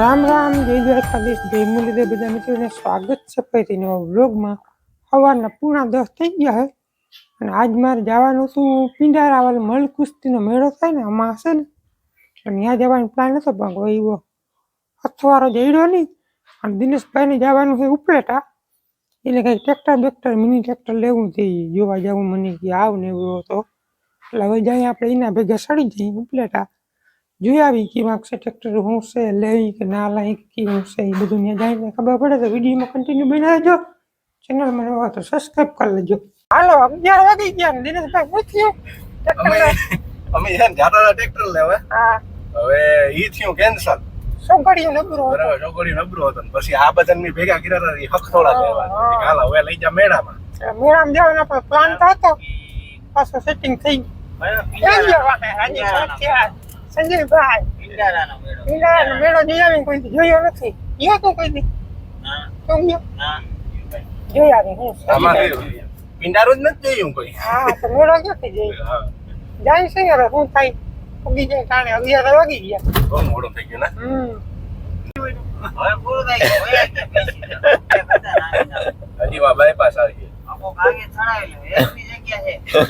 રામ રામ, જય દ્વારકાધીશ, જય મુરલીધર, બધા મિત્રોને સ્વાગત છે ફરીથી નવા વ્લોગમાં. સવારના પૂણા દસ થઈ ગયા છે અને આજ મારે જવાનું હતું પિંડારા વાળો મલ કુસ્તીનો મેળો થાય ને, આમાં હશે ને. અને ત્યાં જવાનો પ્લાન હતો, પણ કોઈ એવો અથવારો જઈડો નહીં. અને દિનેશભાઈને જવાનું છે ઉપલેટા. એટલે કંઈક ટ્રેક્ટર બેક્ટર મિની ટ્રેક્ટર લેવું તે જોવા જવું મને કે આવ ને એવો હતો. એટલે હવે જાય આપણે એના ભેગા સડી જઈએ ઉપલેટા. જોઈ આવી કે માગશે ટ્રેક્ટર હું છે લઈ કે ના લઈ કે કેવું છે એ બધું ત્યાં જઈને ખબર પડે તો વિડીયોમાં કન્ટિન્યુ બની રહેજો ચેનલ મને હોય તો સબસ્ક્રાઈબ કરી લેજો. હાલો અગિયાર વાગી ગયા ને દિનેશભાઈ પૂછ્યું અમે છે ને જાતા ટ્રેક્ટર લેવા હા. હવે ઈ થયું કેન્સલ શું કર્યું બરાબર ચોકડી નબળું હતો. પછી આ બધા ની ભેગા કર્યા હતા લેવા. હાલ હવે લઈ જા મેળામાં. મેળામાં જવાનો આપણો પ્લાન તો હતો. પાછું સેટિંગ થઈ ગયું. ક્યાં ભાઈ. સંજયભાઈ ઈંડાનો મેળો જોઈ આવીને કોઈ જોયો નથી. ગયો તો કોઈ દી. તું ગયો જોઈ આવી હું આમાં પિંડારું જ નથી જોયું કોઈ? હા તો મેળો ક્યાંથી જોઈ જાય છે હવે શું થાય? ઉગી જાય કારણે અગિયાર વાગી ગયા. બહુ મોડું થઈ ગયો ને? હમ. હજી વા બાયપાસ આવી આ હા બધું અંધારું જાય હવે શું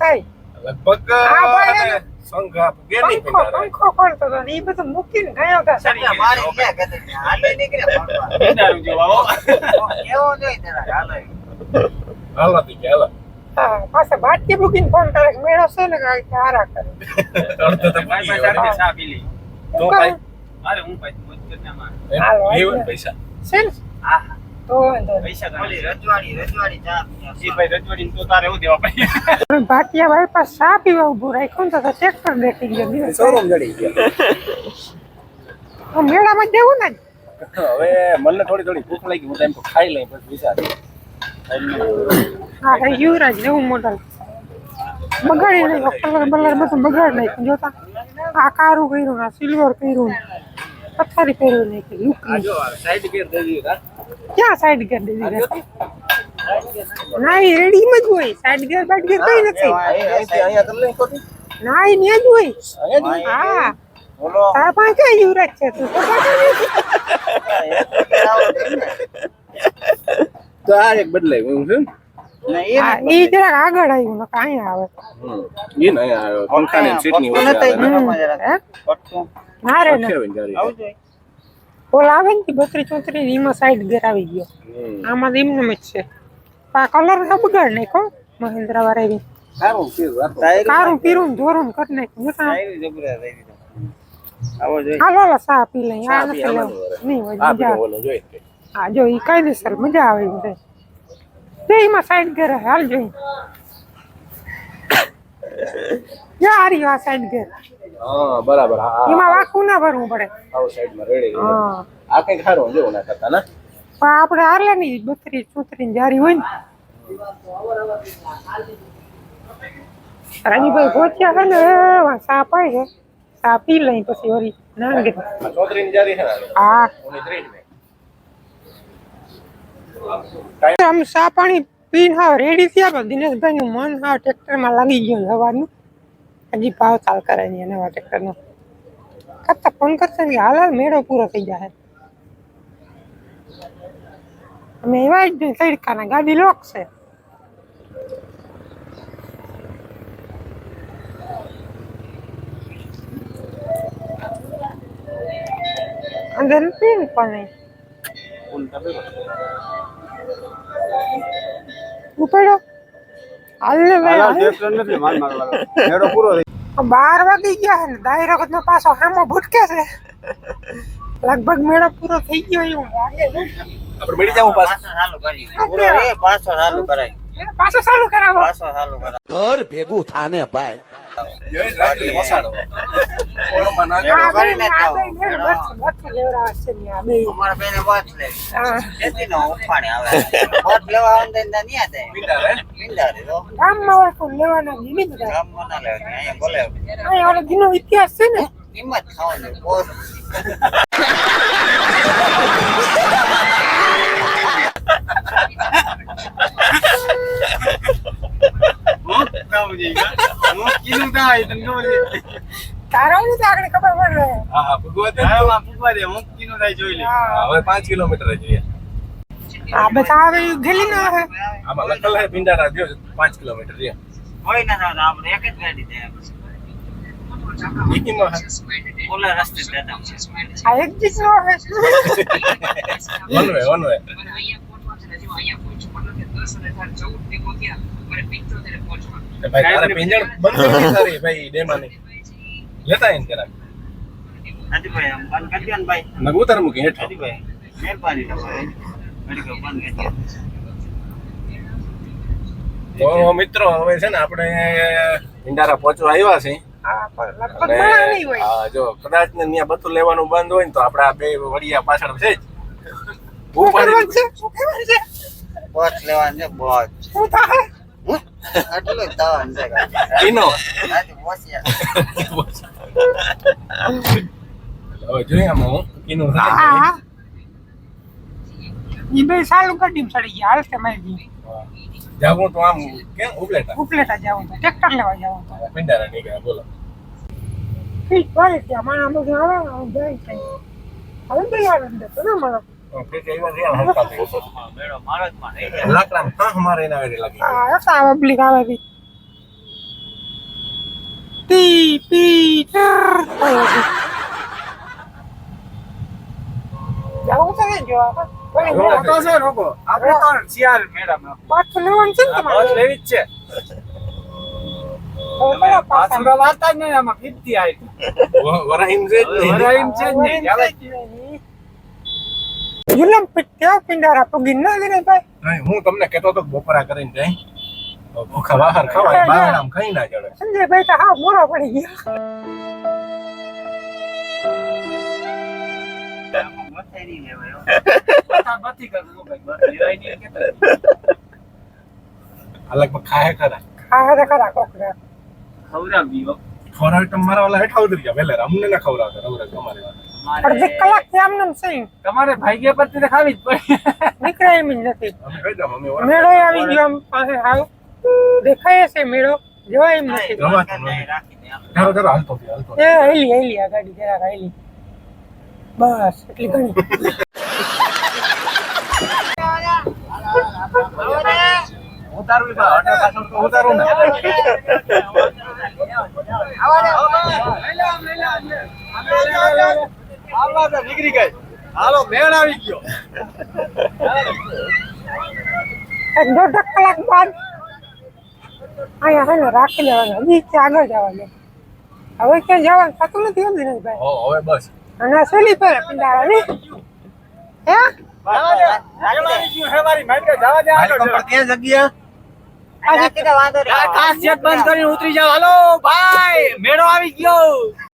થાય લગભગ આ ભાઈ અને સંઘ આ ગેલી પંખો પિંડારા. પંખો હતો ને એ બધું મૂકીને ગયા હતા સાહેબ. પિંડારું જેવા હો. હાલો તી કે હાલો. હા પાછા બાટકી મૂકીને ફોન કરે કે મેળો છે ને કાંઈ કે કરે અડધો તો પતી ગયો. તું હું ભાઈ? કહું? એમ હાલો, લેવું આવી ને પૈસા છે ને? તો. ભાટિયા ભાઈ પાસે ચા પીવા ઊભું રાખ્યું ને તો ટ્રેક્ટર બેઠી ગયો દિવસ. જડી ગયા. મેળામાં દેવું ને? હવે મને થોડી થોડી ભૂખ લાગી હું તો એમ તો ખાઈ લઈ પછી વિચાર. હા યુવરાજ નવું મોડલ બગાડી નાખ્યો કલર બલર બધું બગાડ નાખ્યું જોતા. આ કારું કર્યું આ સિલ્વર કર્યું પથ્થરી કર્યું નાખ્યું લુકની જો સાઈડ ગેર દેવી ક્યાં સાઈડ ગેર દેવી ના એ રેડીમાં જ હોય. સાઈડ ગેર બાઈડ ગેર કઈ નથી. અહીંયા તમને ખોટી ના એ ન્યા જ હોય. હા. બોલો. તારા પાસે ક્યાં યુવરાજ છે તું? તો તો આ એક બદલાય હું છે જરાક આગળ આવ્યું ને આવે. ઈ આવ્યો. પંખાની સીટની આવે. ના. ઓલા આવે ને બત્રી ચોત્રી એમાં સાઈડ ગેર આવી ગયો. આમાં તો એમને જ છે. આ કલર ના બગાડ નાખો મહેન્દ્રા વાળા સારું કારું પીરું ધોરણ કરી નાખ્યું હાલો હાલો સા પી લઈ આ નથી લેવું. નહીં હોય મજા પેલો ઓલો જોઈ. તે. હા જો ઈ કાયદેસર મજા આવે જો એમાં સાઈડ હે, હાલ જોઈ જો આ સાઈડ ગેર હા બરાબર હા. એમાં વાકું ના ભરવું પડે. આવો સાઈડમાં રેડી રેડી. હા. આ કંઈક સારું જેવું ના કરતા ના? પણ આપણે હાલે ની બત્રી ચોત્રી જારી હોય ને. રાજીભાઈ પહોંચ્યા છે ને સાપ સા પાય છે. સા પી લઈ પછી વળી જારી હા. આમ સા પાણી પીને હા રેડી થયા પણ દિનેશભાઈ નું મન હાવ ટ્રેક્ટરમાં લાગી ગયું સવારનું હજી ભાવ ચાલ કરે છે નવા ટ્રેક્ટરનો કરતા ફોન કરતા કે હાલ મેળો પૂરો થઈ જાય અમે એવા જ તડકાના ગાડી લોક છે. અંદર નથી પણ પણ? ઉપાડો. હાલ ને ભાઈ બાર વાગી ગયા છે ને દાયરો નો પાછો હામો ભૂટકે છે. લગભગ મેળો પૂરો થઈ ગયો એવું લાગે આપણે મળી જાવ પાછો. ચાલુ ભેગું થાને ભાઈ. જોઈ રાખી સારું કરાવો. નાખી. આ બે કરીને આ જાઓ. બે ને બસ બસ છે ને. આ બે હા મીઠા રે. ગામમાં હોય કોઈ લેવાના જ નહીં બધા અહીંયા ઓલો જૂનો ઇતિહાસ છે તો આગળ ખબર પડે. હા હા હવે પાંચ કિલોમીટર જોઈએ આ બધા આવે ના હે આમાં લખેલ જો કિલોમીટર રહ્યા ના હે. આ એક જીત નો હે વન વે વન વે તો ભાઈ તારે પિંજણ બંધ કરી ભાઈ ડેમાની. લેતા આઈને જરાક નગ ઉતાર મૂકી હેઠો તો મિત્રો હવે છે ને આપણે પિંડારા પહોંચવા આવ્યા છે જો કદાચ ને ત્યાં બધું લેવાનું બંધ હોય ને તો આપડા બે વડિયા પાછળ જ. ઉપાડી છે? બોટ લેવાનું છે બોટ શું થાય? આટલું થવાનું છે ઈનો હવે જોઈએ હું. ઈનું થાય હા હા. બે સાલું ગાડી ચડી ગયા. હાલ તે મારી જાવું તો આમ કેમ ઉપલેટા? ઉપલેટા જાવું તો. ટ્રેક્ટર લેવા જાવું તો. પિંડારા નીકળ્યા બોલો. ઠીક ભરે ત્યાં મારા બધું આવે? આમ જાય છે. હવે તો યાર તો ના મળે. વાર્તા જ નહીં આમાં કીધી આવી વરાહીમ છે જ નહીં. વરાઈમ છે જ નહીં. જુલમ પીટ્યો પિંડારા? પગી ના ગરે ભાઈ? નહીં, હું તમને કહેતો તો બપોરા કરીને જાય તો ભૂખા બહાર ખવાય બારણામ ખાઈ ના જડે સંજયભાઈ તો હા મોરો પડી ગયા. લગભગ ખાય ખરા. હા હા ખરા કોકરા ખવડાવી તો તમારા વાળા હેઠા ઉતરી ગયા. વહેલા અમને ના ખવડાવતા રવરે તમારી વાત અડધી કલાકથી આમને આમ સહી તમારે ભાગ્ય પરથી તો ખાવી જ પડે. નીકળે એમ જ નથી. મેળો આવી ગયો આમ પાસે હાવ દેખાય છે મેળો. જોવા એમ નથી. એ હેલી હેલી આ ગાડી જરાક હેલી. બસ એટલી ઘણી. તો ઉતારું ને. નીકળી ગઈ. હાલો મેળ આવી ગયો. દોઢ કલાક બાદ અહીંયા ને રાખી લેવાનું. હજી આગળ જવાનું. હવે ક્યાં જવાનું થતું નથી એમ દિનેશભાઈ હો, હવે બસ. અને સેલી પર પિંડાળા હે? ઉતરી જાવ હાલો ભાઈ મેળો આવી ગયો.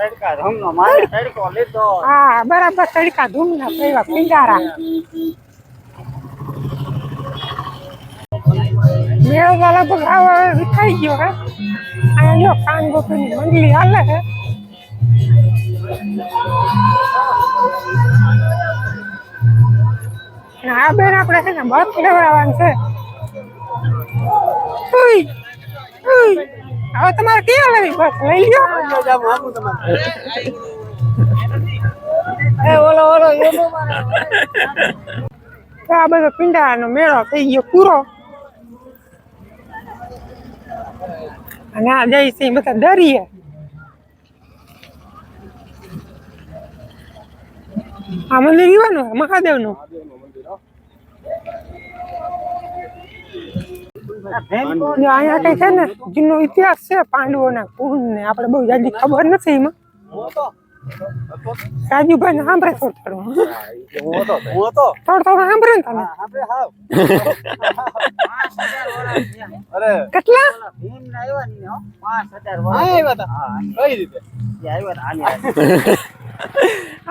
તડકા હા બરાબર તડકા ધૂમના પૈવા પિંગારા મેળો વાળા લગભગ વિખાઈ ગયો હે. આ જો કાન ગોપીની મંડળી હાલે અને આ બેન આપણે છે ને બસ લેવડાવવાનું છે. ઉઈ, ઉઈ. હવે તમારે ક્યાં લેવી બસ? લઈ લ્યો. ઓલો ઓલો આ બધો પિંડાનો મેળો થઈ ગયો પૂરો. અને આ જઈ છે બધા દરિયે. આ મંદિર ઈવાનું, મહાદેવનું? જો અહીંયા કઈ છે ને જૂનો ઇતિહાસ છે પાંડવોના કુંડ ને આપણે બહુ જાજી ખબર નથી એમાં. રાજુભાઈ ને સાંભળે થોડું થોડું. હું હતો હું હતો થોડું થોડું સાંભળે ને તમે. આપણે કેટલા? ભીમ ને આવ્યા.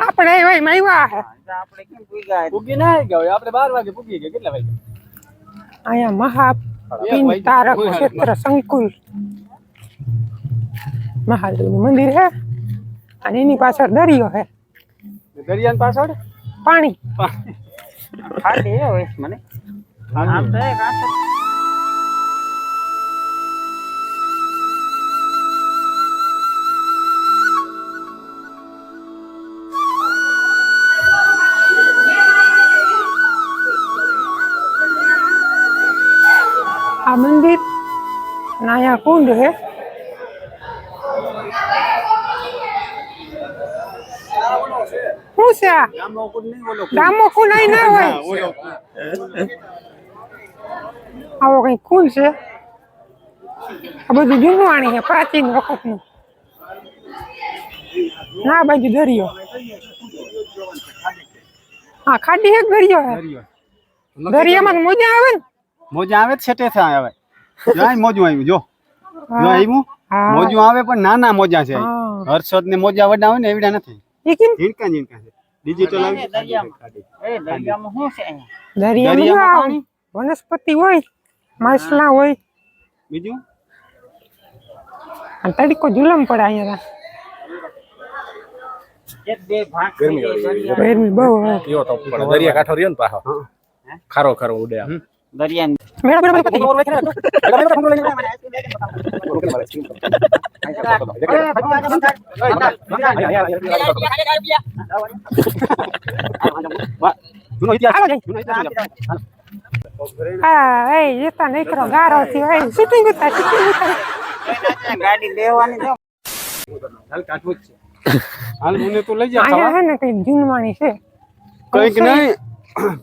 આપણે એવા આવ્યા હે. આપણે કેમ? પૂગી ના ગયા હોય આપણે બાર વાગે પૂગી ગયા. કેટલા વાગે અહીંયા મહા પિંડ તારક ક્ષેત્ર સંકુલ. મહાદેવનું મંદિર હે અને એની પાછળ દરિયો હે. દરિયાની પાછળ? પાણી. ખાટી હોય મને. આમ તો અને અહીંયા કુંડ છે શું છે આ ડામો કુંડ અહીં ના હોય આવો કઈ કુંડ છે આ બધું જૂનવાણી છે પ્રાચીન વખતનું ના બાજુ દરિયો હા ખાડી એક દરિયો દરિયામાં મજા આવે ને મોજા આવે છેટે આવે જો અહીં મોજું આવ્યું જો. જો આવ્યું મોજું આવે પણ નાના મોજા છે. હર્ષદ ને મોજા વડા હોય ને એવડા નથી. ઝીણકા ઝીણકા છે. ડિજિટલ આવી દરિયામાં. દરિયામાં શું છે દરિયામાં દરિયામાં પાણી? વનસ્પતિ હોય માછલા હોય. બીજું? અને તડકો જુલમ પડે અહીંયા ગરમી જાય બહુ દરિયા કાંઠો રહ્યો ને પાછો. ખારો ખારો ઉડે થયો એ શૂટિંગ ઉતાર શૂટિંગ ઉતાર ગાડી લેવાની છે હાલ કાઢવું જ છે હાલ મને તો લઈ જા અહીંયા હે. ને કઈ જૂનવાણી છે કંઈક નહીં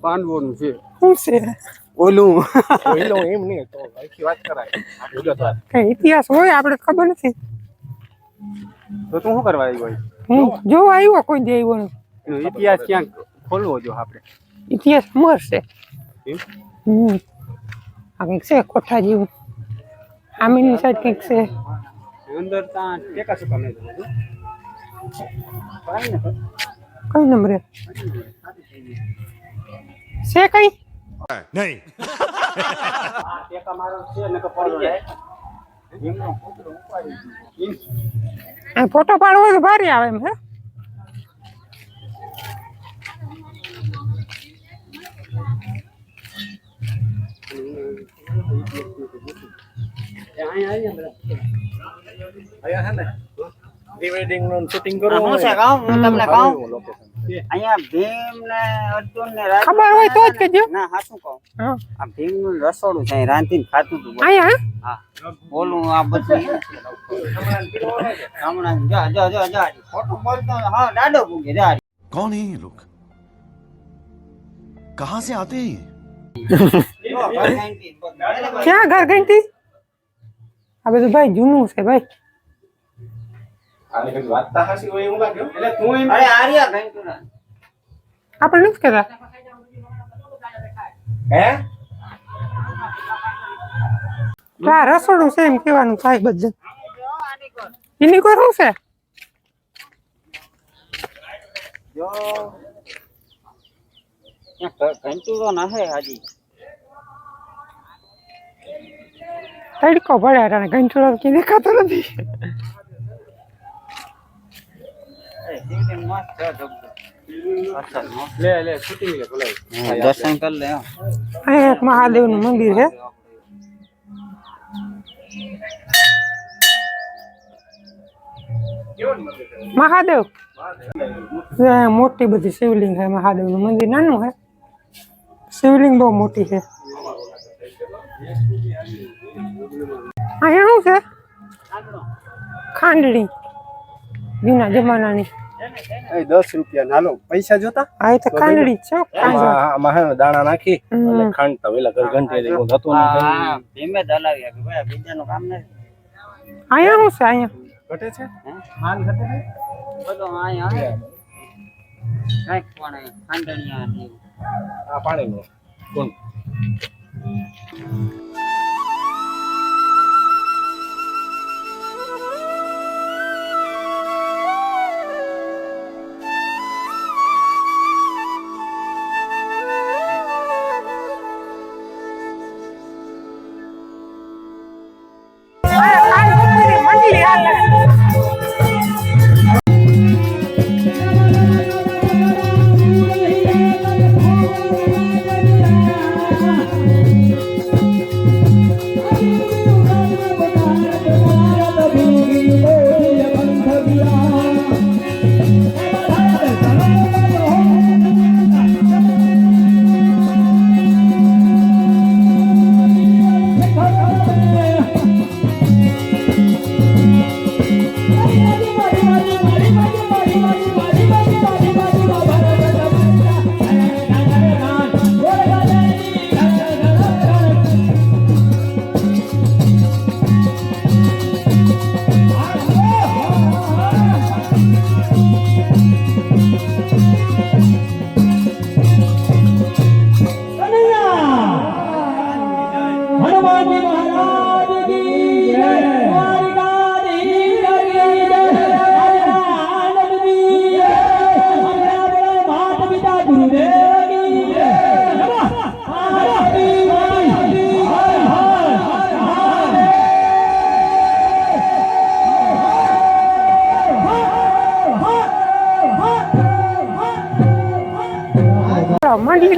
પાંડવોનું છે. શું છે? ઓલું. પેલો એમ નહીં તો આખી વાત કરાય. કઈ ઇતિહાસ હોય આપણે ખબર નથી. તો તું શું કરવા આવ્યો હોય? હું જોવા આવ્યો કોઈ દે આવ્યો. એનો ઇતિહાસ ક્યાંક ખોલવો જો આપણે. ઇતિહાસ અમર છે. હમ. આ કંઈક છે કોઠા જેવું. આમીની સાઈડ કંઈક છે. અંદર ત્યાં ટેકા સુકા નહીં કઈ નંબરે? છે કઈ? नहीं ટેકા મારો છે નકર પડી જાય એમનો કૂતરો ઉપાડી દીધો. એમ. આ ફોટો પાડવો હોય તો ભારે આવે એમ હે એ અહીંયા આવીએ ને બધા. અહીંયા છે ને પ્રી વેડિંગનું શૂટિંગ આ કરવું શું છે હોય કહું હું તમને કહું લોકેશન અહીંયા ભીમ ને અર્જુન ને રાજુ ખબર હોય તો જ કહેજો. ના હા શું કહું હા આ ભીમ નું રસોડું છે અહીં રાંધીને ખાતું હતું બધું. અહીંયા હે? હા બોલું આ બધું ઈ છે. હમણાં જો જો જો જો ખોટું બોલતો હા દાડો પૂગે જા कौन है ये लोग कहाँ से आते हैं ये? ક્યાં ઘર ગઈ આ બધું ભાઈ જૂનું છે ભાઈ આને કઈ વાંચતા હસી હોય એવું લાગ્યું એટલે તું એમ અરે આર્યા ઘંટુરા આપણે નથી કહેતા? હે? રસોડું છે એમ કહેવાનું થાય બધું એની કોઈ શું છે? ઘંટુરો ના હે હાજી. તડકો પડે અને ઘંટોળો કે દેખાતો નથી એ શિવલિંગ મસ્ત છે જબરદસ્ત. અસલ મસ્ત. લે લે શૂટિંગ લે બોલાય હા, દર્શન કરી લે હો. અહીંયા એક મહાદેવનું મંદિર છે મહાદેવ અહીંયા મોટી બધી શિવલિંગ છે મહાદેવનું મંદિર નાનું છે શિવલિંગ બહુ મોટી છે અહીંયા શું છે ખાંડણી જૂના જમાનાની. એ દસ રૂપિયા નાલો પૈસા જોતા? આ એ તો ખાંડણી છો હો. આમાં હે દાણા નાખી અને એટલે ખાંડ તો વેલા ઘર ઘંટી દે હું હા, ભીમે જ કે ભાઈ બીજાનું કામ નથી. અહીંયા શું છે અહીંયા? ઘટે છે? માલ ઘટે છે? બધો અહીંયા આવે કોણ પણ ખાંડણિયા. આ પાણીનો કોણ?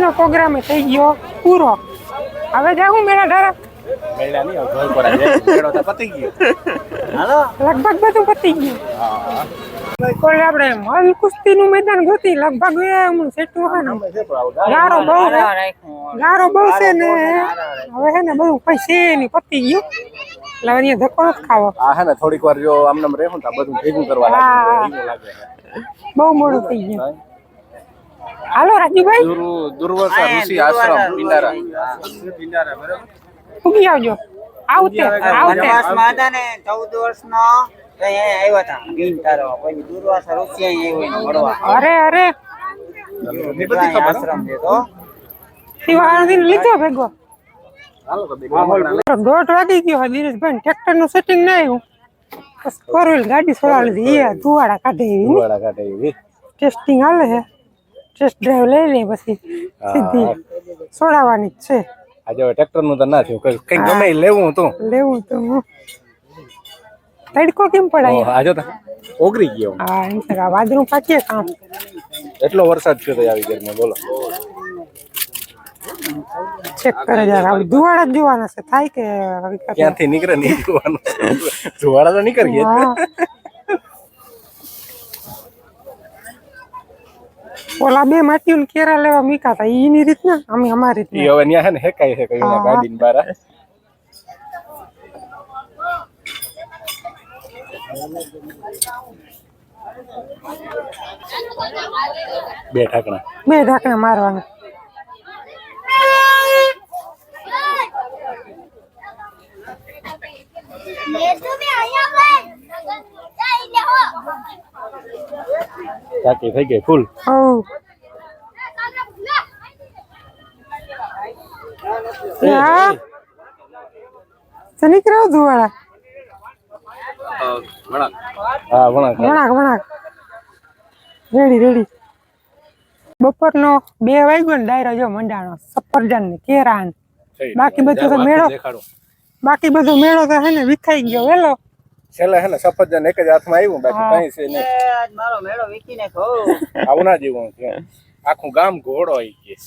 મંડળીનો પ્રોગ્રામ થઈ ગયો પૂરો. હવે જાઉં મેળા ધારા લગભગ બધું પતી ગયું. કોઈ આપણે મલ કુસ્તીનું મેદાન ગોતી લગભગ હું સેટું હે ને. ગારો બહુ ગારો બહુ છે ને. હવે હે ને બધું પૈસે નહીં પતી ગયું. એટલે અહીંયા ધક્કો નથી ખાવો. હે ને થોડીક વાર જો આમનામ રહેવું તો બધું ભેગું કરવા. લાગે. બહુ મોડું થઈ ગયું. હાલો રાજુભાઈ. દુર્- દુર્વાસા ઋષિ આશ્રમ ભિંડારા. ભિંડારા બરાબર ઉગી આવજો આવતે આવતે વનવાસમાં હતા ને ચૌદ વર્ષનો તો અહીંયા આવ્યા હતા ગીન પછી દુર્વાસા ઋષિ અહીંયા આવ્યો મળવા અરે અરે. આશ્રમ છે તો. શિવાનંદ લીધો ભેગો. દોઢ વાગી ગયો દિનેશભાઈ ટ્રેક્ટરનું સેટિંગ નહીં આવ્યું. ફોર વ્હીલ ગાડી સોડાવી લીધી ધુવાડા કાઢે ટેસ્ટિંગ હાલે છે. ટેસ્ટ ડ્રાઈવ લઈ લે પછી સીધી. સોડાવવાની જ છે. આજે હવે ટ્રેક્ટરનું તો ના થયું. કઈ ગમે લેવું તો. લેવું તો તડકો કેમ પડાય? આજે તો ઓગરી ગયો. હા એમ તો આ વાદળું પાકીએ કામ. એટલો વરસાદ થયો તો આવી ઘરમાં બોલો. ચેક કરે યાર આ ધુવાડા જ જોવાના છે. થાય કે? ક્યાંથી? નીકળે નહીં જોવાનું ધુવાડા તો નીકળી જ. હા. ઓલા બે માટીઓને કેરા લેવા મીકા હતા ઈની રીતના? અમે અમારી ઈ રીતના હવે ન્યા હે ને હેકાય હે કઈ ના ગાડી ને બારા. બે ઢાકણા. બે ઢાકણા મારવાના. ટાંકી થઈ ગઈ ફૂલ. હા. વણાક વણાક વણાક રેડી રેડી. બપોરનો બે વાગ્યો ને ડાયરો જો મંડાણો સફરજન ને કેરા બાકી. બધું તો મેળો. બાકી બધો મેળો તો હે ને વિખાઈ ગયો વેલો છેલ્લે હે ને સફરજન એક જ હાથમાં આવ્યું બાકી કઈ છે નહીં. આજ મારો મેળો વીકીને કહો આવું ના જેવું આખું ગામ ઘોડો આવી ગયે.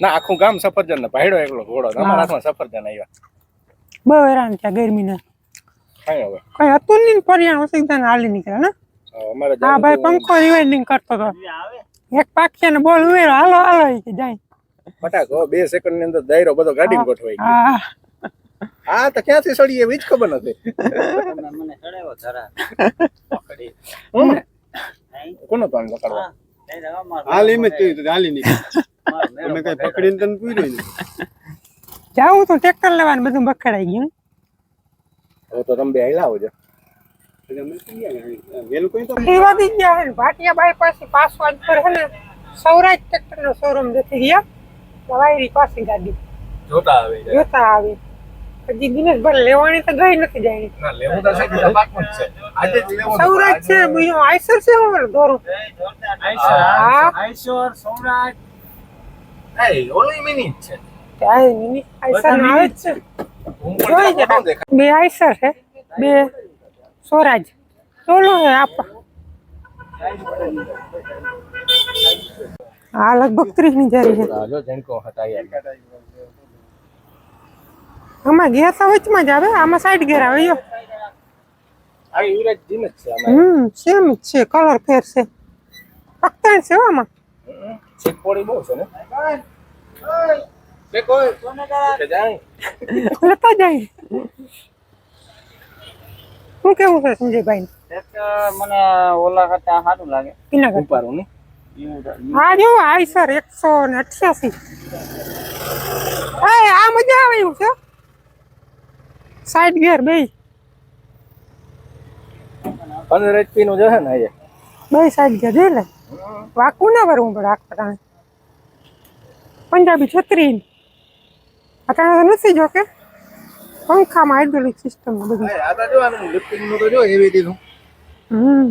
ના આખું ગામ સફરજન ને ભાઈડો એકલો ઘોડો. અમારા હાથમાં સફરજન આવ્યા. બહુ હેરાન થયા ગરમીના. કઈ હવે? કઈ હતું નહીં પરિયાણ ઓસીધાને હાલી નીકળ્યા ને? અમારે હા ભાઈ પંખો રિવાઇન્ડિંગ કરતો હતો એક પાખિયા ને બોલ ઉમેરો હાલો હાલો જાય. ફટાક બે સેકન્ડની અંદર દાયરો બધો ગાડી ગોઠવાઈ ગયો. હા. આ તો ક્યાંથી સડી એવી જ ખબર નથી. મને ચડાવ્યો ધરા પકડી હું કોનો તો આને પકડવા હાલી નહીં, હવે મારો હાલ મારો અમે કઈ પકડીને તને પૂર્યું ને જાઉં તો ટ્રેક્ટર લેવાનું બધું બખડાઈ ગયું. હવે તો તમે બે હેલા આવજો. વેલું કોઈ તો એવા દી ગયા હે. ને ભાટિયા બાયપાસ આજ પર હે ને સૌરાજ ટ્રેક્ટર નો શોરૂમ દેખી ગયા. વાયરી પાસે ગાડી. જોતા આવે જોતા આવી. હજી દિનેશભાઈ લેવાની તો ગઈ નથી જાય ના લેવું તો છે કે જ છે. આજે જ સૌરાજ છે બીજો આઈસર છે અમારે દોરું હા. આઈશોર સૌરાજ એ ઓલી મિનિટ છે. આઈસર આવે જ છે. જોઈ બે આઈસર છે બે સ્વરાજ. ચોલો હે આપ આ લગભગ ત્રીસની જારી છે. જો જણકો હટાઈ આમાં ગેસ વચમાં જ આવે આમાં સાઈડ ઘેર આવે યો. આ યુરેજ જીન જ છે હમ સેમ જ છે કલર ફેર છે. પકતાણ છે હો આમાં. શીખપોડી બહુ છે ને? કે કોઈ કે જાય. લેતા જાય. શું કેવું છે સંજયભાઈ મને ઓલા કરતા સારું લાગે. કિના ઉપારું ને? હા જો આઈસર એકસો ને અઠ્યાસી. એ આ મજા આવે એવું છે સાઈડ ગેર બે પંદર એચપી નું જશે ને એ બે સાઈડ ગેર જોઈ લે. વાકું ના ભરવું પડે આખ પટાણે પંજાબી છત્રી અટાણે તો નથી જો કે પંખામાં હાઇડ્રોલિક સિસ્ટમ બધું. આ તો જો આનું લિફ્ટિંગનું તો જો એવી દીધું હમ.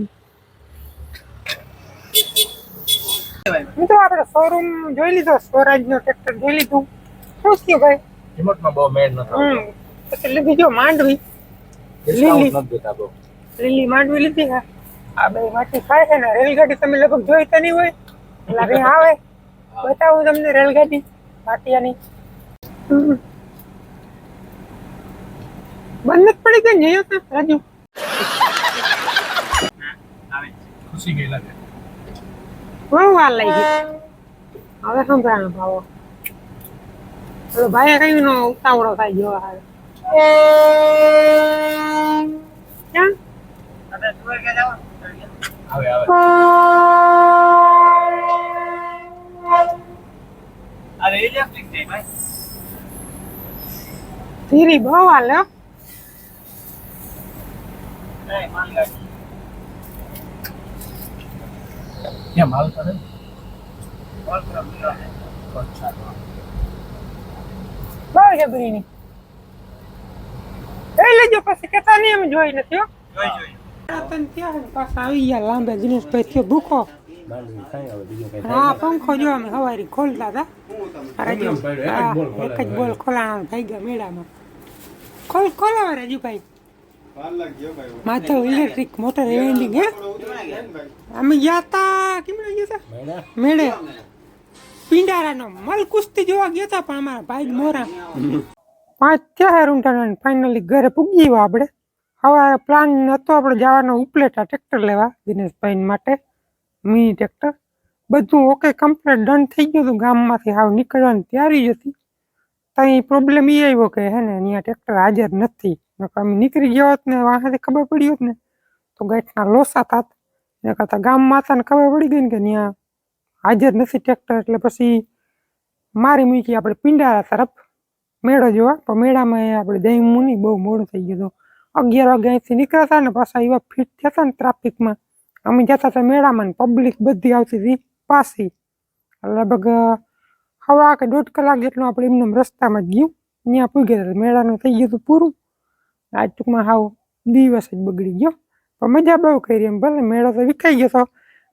મિત્રો આપણે શોરૂમ જોઈ લીધો સ્વરાજ નો ટ્રેક્ટર જોઈ લીધું. શું થયું ભાઈ? કિંમતમાં બહુ મેળ નતો પછી લીધી જો માંડવી. બહુ લીલી. માંડવી લીધી હા આ બે માટી ખાય છે ને રેલગાડી તમે લગભગ જોઈ તો નહીં હોય. એટલે કઈ આવે. બતાવું તમને રેલગાડી પાટિયાની હમ. બંધ જ પડી ગઈ ને તો રાજુ. ખુશી ગઈ લાગે. બહુ વાર લાગી હવે સંભળાનો ભાવો? ભાઈ કઈ નો ઉતાવળો થાય જોવા હારે ક્યાં આવે આવે અરે ઇલેક્ટ્રિક છે ભાઈ ધીરી બહુ હાલે હો. નહીં માલગાડી કેમ હાલ કરે બહુ જબરીની એ લેજો પછી કેતા નહીં અમે જોઈ નથી હો. જોઈ જોઈ. તને ત્યાં પાછા આવી ગયા લાંબા દિનેશભાઈ થયો ભૂખો. હા પંખો જો અમે હવારી ખોલતા હતા. રાજુ એક જ બોલ ખોલાણા થઈ ગયા મેળામાં. ખોલ ખોલાવે રાજુભાઈ વાર લાગ્યો ભાઈ માધવ ઇલેક્ટ્રિક મોટર વેન્ડિંગ હે? અમે ગયા તા કેમણે ગયા તા? મેળા? મેળે. પિંડારાનો મલ કુસ્તી જોવા ગયા તા પણ અમારા ભાઈ મોરા. પાંચ થયા રૂંટાણા ફાઇનલી ઘરે પૂગી ગયા આપણે. હવે પ્લાન હતો આપણે જવાનો ઉપલેટા ટ્રેક્ટર લેવા દિનેશભાઈ માટે, મિની ટ્રેક્ટર બધું ઓકે કમ્પ્લીટ ડન થઈ ગયું હતું, ગામમાંથી હાવ નીકળવાની તૈયારી હતી. ત્યાં પ્રોબ્લેમ એ આવ્યો કે હે ને અહીંયા ટ્રેક્ટર હાજર નથી. અમે નીકળી ગયા હોત ને વાંથી ખબર પડી હોત ને, તો ગાંઠના લોસા થાત. એના કરતાં ગામમાં ખબર પડી ગઈ ને કે ત્યાં હાજર નથી ટ્રેક્ટર એટલે પછી મારી મૂકી આપણે પિંડારા તરફ મેળો જોવા પણ મેળામાં આપણે દહીં મુની બહુ મોડું થઈ ગયું અગિયાર વાગે અહીંથી નીકળતા ને પાછા એવા ફિટ થયા હતા ને ટ્રાફિકમાં અમે જતા હતા મેળામાં ને પબ્લિક બધી આવતી હતી પાછી. લગભગ હવા કે દોઢ કલાક જેટલું આપણે એમને રસ્તામાં જ ગયું. ત્યાં પૂગ્યા હતા. મેળાનું થઈ ગયું હતું પૂરું. આજ ટૂંકમાં હાવ દિવસ જ બગડી ગયો. પણ મજા બહુ કરી એમ ભલે. મેળો તો વિખાઈ ગયો હતો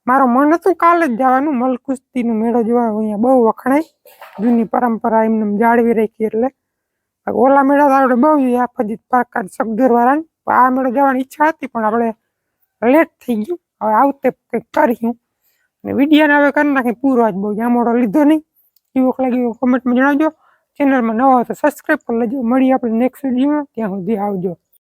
મારો મન હતું કાલે જ જવાનું, મલકુસ્તીનો મેળો જોવા અહીંયા બહુ વખણાય. જૂની પરંપરા એમને જાળવી રાખી એટલે. ઓલા મેળા તો આપણે બહુ જોઈએ ફજીત પાર્ક સગદર આ મેળો જવાની ઈચ્છા હતી, પણ આપણે લેટ થઈ ગયું. હવે આવતે કંઈક કર્યું અને વિડીયાને હવે કરી નાખી પૂરો આજ બહુ જામોડો લીધો નહીં. કેવો લાગ્યો કોમેન્ટમાં જણાવજો. ચેનલમાં નવા હોય તો સબસ્ક્રાઈબ કરી લેજો. મળીએ આપણે નેક્સ્ટ વિડીયોમાં ત્યાં સુધી આવજો.